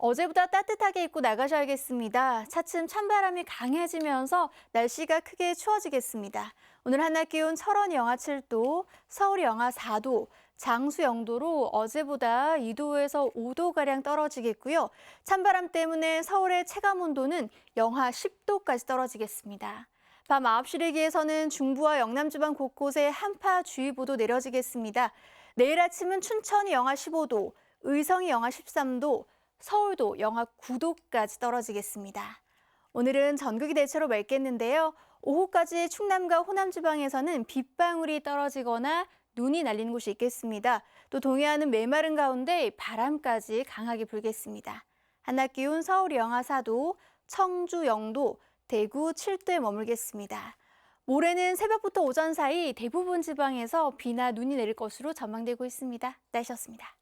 어제보다 따뜻하게 입고 나가셔야겠습니다. 차츰 찬바람이 강해지면서 날씨가 크게 추워지겠습니다. 오늘 한낮 기온 철원 영하 7도, 서울 영하 4도, 장수 영도로 어제보다 2도에서 5도가량 떨어지겠고요. 찬바람 때문에 서울의 체감 온도는 영하 10도까지 떨어지겠습니다. 밤 9시를 기해서는 중부와 영남 지방 곳곳에 한파주의보도 내려지겠습니다. 내일 아침은 춘천이 영하 15도, 의성이 영하 13도, 서울도 영하 9도까지 떨어지겠습니다. 오늘은 전국이 대체로 맑겠는데요. 오후까지 충남과 호남 지방에서는 빗방울이 떨어지거나 눈이 날리는 곳이 있겠습니다. 또 동해안은 메마른 가운데 바람까지 강하게 불겠습니다. 한낮 기온 서울 영하 4도, 청주 영도, 대구 7도에 머물겠습니다. 모레는 새벽부터 오전 사이 대부분 지방에서 비나 눈이 내릴 것으로 전망되고 있습니다. 날씨였습니다.